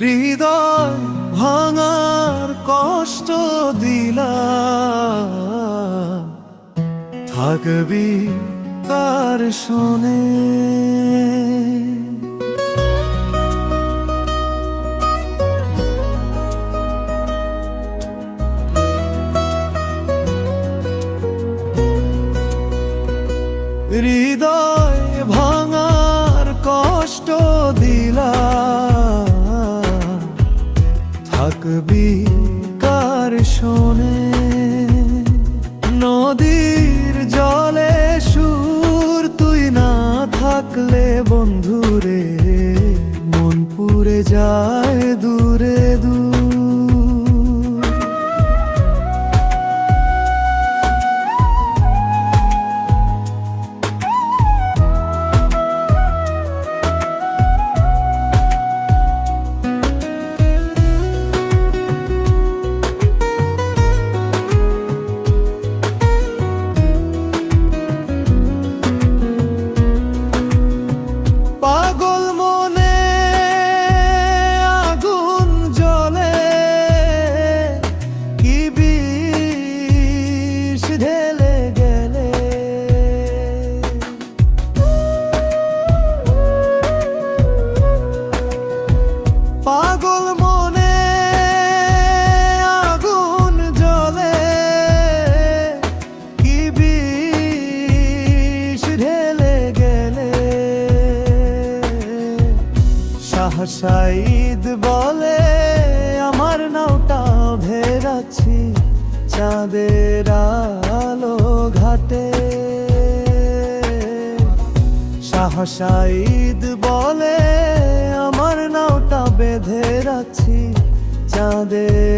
হৃদয় ভাঙার কষ্ট দিলা। থাকবি তার শোনে। থাকবি কার শোনে? সাইদ বলে, আমার নাওটা ভেরাচ্ছি চাঁদের আলো ঘাটে। সাহসাইদ বলে, আমার নাওটা বেঁধে রাখছি, চাঁদের